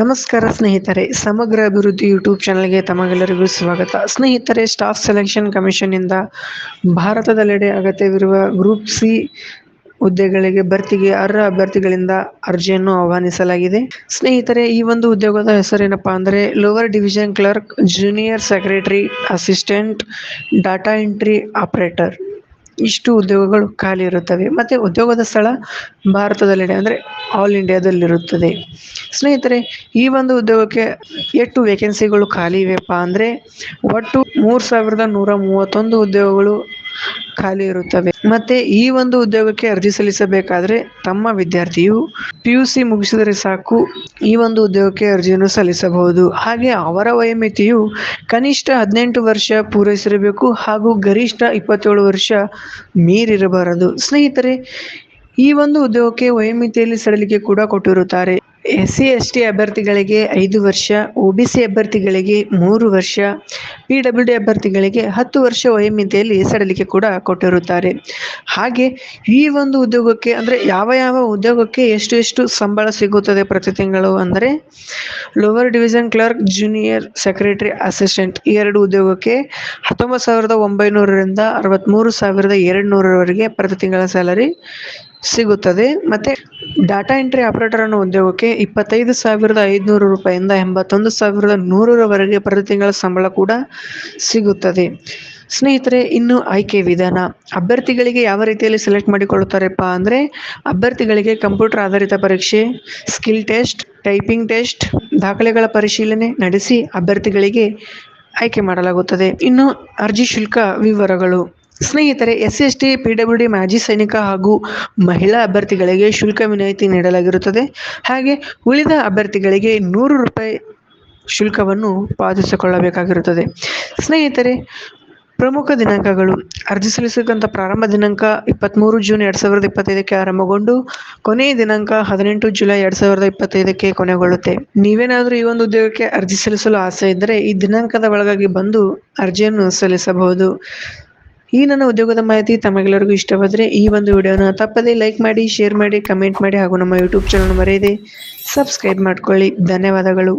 ನಮಸ್ಕಾರ ಸ್ನೇಹಿತರೆ, ಸಮಗ್ರ ಅಭಿವೃದ್ಧಿ ಯೂಟ್ಯೂಬ್ ಚಾನಲ್ಗೆ ತಮಗೆಲ್ಲರಿಗೂ ಸ್ವಾಗತ. ಸ್ನೇಹಿತರೆ ಸ್ಟಾಫ್ ಸೆಲೆಕ್ಷನ್ ಕಮಿಷನ್ನಿಂದ ಭಾರತದೆಲ್ಲೆಡೆ ಅಗತ್ಯವಿರುವ ಗ್ರೂಪ್ ಸಿ ಹುದ್ದೆಗಳಿಗೆ ಭರ್ತಿಗೆ ಅರ್ಹ ಅಭ್ಯರ್ಥಿಗಳಿಂದ ಅರ್ಜಿಯನ್ನು ಆಹ್ವಾನಿಸಲಾಗಿದೆ. ಸ್ನೇಹಿತರೆ, ಈ ಒಂದು ಉದ್ಯೋಗದ ಹೆಸರೇನಪ್ಪ ಅಂದರೆ, lower division clerk, junior secretary, assistant, data entry operator. ಇಷ್ಟು ಉದ್ಯೋಗಗಳು ಖಾಲಿ ಇರುತ್ತವೆ. ಮತ್ತು ಉದ್ಯೋಗದ ಸ್ಥಳ ಭಾರತದಲ್ಲಿದೆ. ಅಂದರೆ ಆಲ್ ಇಂಡಿಯಾದಲ್ಲಿರುತ್ತದೆ ಸ್ನೇಹಿತರೆ, ಈ ಒಂದು ಉದ್ಯೋಗಕ್ಕೆ ಎಷ್ಟು ವೇಕೆನ್ಸಿಗಳು ಖಾಲಿ ಇವೆಯಪ್ಪ ಅಂದರೆ, ಒಟ್ಟು ಮೂರು ಸಾವಿರದ ನೂರ ಮೂವತ್ತೊಂದು ಉದ್ಯೋಗಗಳು ಖಾಲಿ ಇರುತ್ತವೆ. ಮತ್ತೆ ಈ ಒಂದು ಉದ್ಯೋಗಕ್ಕೆ ಅರ್ಜಿ ಸಲ್ಲಿಸಬೇಕಾದ್ರೆ ತಮ್ಮ ವಿದ್ಯಾರ್ಥಿಯು ಪಿ ಯು ಸಿ ಮುಗಿಸಿದರೆ ಸಾಕು, ಈ ಒಂದು ಉದ್ಯೋಗಕ್ಕೆ ಅರ್ಜಿಯನ್ನು ಸಲ್ಲಿಸಬಹುದು. ಹಾಗೆ ಅವರ ವಯೋಮಿತಿಯು ಕನಿಷ್ಠ ಹದಿನೆಂಟು ವರ್ಷ ಪೂರೈಸಿರಬೇಕು ಹಾಗೂ ಗರಿಷ್ಠ ಇಪ್ಪತ್ತೇಳು ವರ್ಷ ಮೀರಿರಬಾರದು. ಸ್ನೇಹಿತರೆ, ಈ ಒಂದು ಉದ್ಯೋಗಕ್ಕೆ ವಯೋಮಿತಿಯಲ್ಲಿ ಸಡಿಲಿಕೆ ಕೂಡ ಕೊಟ್ಟಿರುತ್ತಾರೆ. ಎಸ್ ಸಿ ಎಸ್ ಟಿ ಅಭ್ಯರ್ಥಿಗಳಿಗೆ ಐದು ವರ್ಷ, ಒ ಬಿ ಸಿ ಅಭ್ಯರ್ಥಿಗಳಿಗೆ ಮೂರು ವರ್ಷ, ಪಿ ಡಬ್ಲ್ಯೂ ಡಿ ಅಭ್ಯರ್ಥಿಗಳಿಗೆ ಹತ್ತು ವರ್ಷ ವಯೋಮಿತಿಯಲ್ಲಿ ಸಡಲಿಕೆ ಕೂಡ ಕೊಟ್ಟಿರುತ್ತಾರೆ. ಹಾಗೆ ಈ ಒಂದು ಉದ್ಯೋಗಕ್ಕೆ ಅಂದರೆ ಯಾವ ಯಾವ ಉದ್ಯೋಗಕ್ಕೆ ಎಷ್ಟು ಎಷ್ಟು ಸಂಬಳ ಸಿಗುತ್ತದೆ ಪ್ರತಿ ತಿಂಗಳು ಅಂದರೆ lower division clerk junior secretary assistant ಈ ಎರಡು ಉದ್ಯೋಗಕ್ಕೆ ಹತ್ತೊಂಬತ್ತು ಸಾವಿರದ ಒಂಬೈನೂರರಿಂದ ಅರವತ್ತ್ಮೂರು ಸಾವಿರದ ಎರಡು ನೂರರವರೆಗೆ ಪ್ರತಿ ತಿಂಗಳ ಸ್ಯಾಲರಿ ಸಿಗುತ್ತದೆ. ಮತ್ತು ಡಾಟಾ ಎಂಟ್ರಿ ಆಪರೇಟರ್ ಅನ್ನು ಉದ್ಯೋಗಕ್ಕೆ ಇಪ್ಪತ್ತೈದು ಸಾವಿರದ ಐದುನೂರು ರೂಪಾಯಿಂದ ಎಂಬತ್ತೊಂದು ಸಾವಿರದ ನೂರರವರೆಗೆ ಪ್ರತಿ ತಿಂಗಳ ಸಂಬಳ ಕೂಡ ಸಿಗುತ್ತದೆ. ಸ್ನೇಹಿತರೆ, ಇನ್ನು ಆಯ್ಕೆ ವಿಧಾನ. ಅಭ್ಯರ್ಥಿಗಳಿಗೆ ಯಾವ ರೀತಿಯಲ್ಲಿ ಸೆಲೆಕ್ಟ್ ಮಾಡಿಕೊಳ್ಳುತ್ತಾರೆಪ್ಪ ಅಂದರೆ, ಅಭ್ಯರ್ಥಿಗಳಿಗೆ ಕಂಪ್ಯೂಟರ್ ಆಧಾರಿತ ಪರೀಕ್ಷೆ ಸ್ಕಿಲ್ ಟೆಸ್ಟ್ ಟೈಪಿಂಗ್ ಟೆಸ್ಟ್ ದಾಖಲೆಗಳ ಪರಿಶೀಲನೆ ನಡೆಸಿ ಅಭ್ಯರ್ಥಿಗಳಿಗೆ ಆಯ್ಕೆ ಮಾಡಲಾಗುತ್ತದೆ. ಇನ್ನು ಅರ್ಜಿ ಶುಲ್ಕ ವಿವರಗಳು. ಸ್ನೇಹಿತರೆ, S S T, P W D, ಮಾಜಿ ಸೈನಿಕ ಹಾಗೂ ಮಹಿಳಾ ಅಭ್ಯರ್ಥಿಗಳಿಗೆ ಶುಲ್ಕ ವಿನಾಯಿತಿ ನೀಡಲಾಗಿರುತ್ತದೆ. ಹಾಗೆ ಉಳಿದ ಅಭ್ಯರ್ಥಿಗಳಿಗೆ ನೂರು ರೂಪಾಯಿ ಶುಲ್ಕವನ್ನು ಪಾವತಿಸಿಕೊಳ್ಳಬೇಕಾಗಿರುತ್ತದೆ. ಸ್ನೇಹಿತರೆ, ಪ್ರಮುಖ ದಿನಾಂಕಗಳು. ಅರ್ಜಿ ಸಲ್ಲಿಸತಕ್ಕಂಥ ಪ್ರಾರಂಭ ದಿನಾಂಕ ಇಪ್ಪತ್ತ್ಮೂರು ಜೂನ್ ಎರಡು ಸಾವಿರದ ಇಪ್ಪತ್ತೈದಕ್ಕೆ ಆರಂಭಗೊಂಡು ಕೊನೆಯ ದಿನಾಂಕ ಹದಿನೆಂಟು ಜುಲೈ ಎರಡು ಸಾವಿರದ ಇಪ್ಪತ್ತೈದಕ್ಕೆ ಕೊನೆಗೊಳ್ಳುತ್ತೆ. ನೀವೇನಾದರೂ ಈ ಒಂದು ಉದ್ಯೋಗಕ್ಕೆ ಅರ್ಜಿ ಸಲ್ಲಿಸಲು ಆಸೆ ಇದ್ದರೆ ಈ ದಿನಾಂಕದ ಒಳಗಾಗಿ ಬಂದು ಅರ್ಜಿಯನ್ನು ಸಲ್ಲಿಸಬಹುದು. ಈ ನನ್ನ ಉದ್ಯೋಗದ ಮಾಹಿತಿ ತಮಗೆಲ್ಲರಿಗೂ ಇಷ್ಟವಾದರೆ ಈ ಒಂದು ವಿಡಿಯೋನ ತಪ್ಪದೇ ಲೈಕ್ ಮಾಡಿ ಶೇರ್ ಮಾಡಿ ಕಮೆಂಟ್ ಮಾಡಿ ಹಾಗೂ ನಮ್ಮ ಯೂಟ್ಯೂಬ್ ಚಾನಲ್ ಮರೆಯದೆ ಸಬ್ಸ್ಕ್ರೈಬ್ ಮಾಡ್ಕೊಳ್ಳಿ. ಧನ್ಯವಾದಗಳು.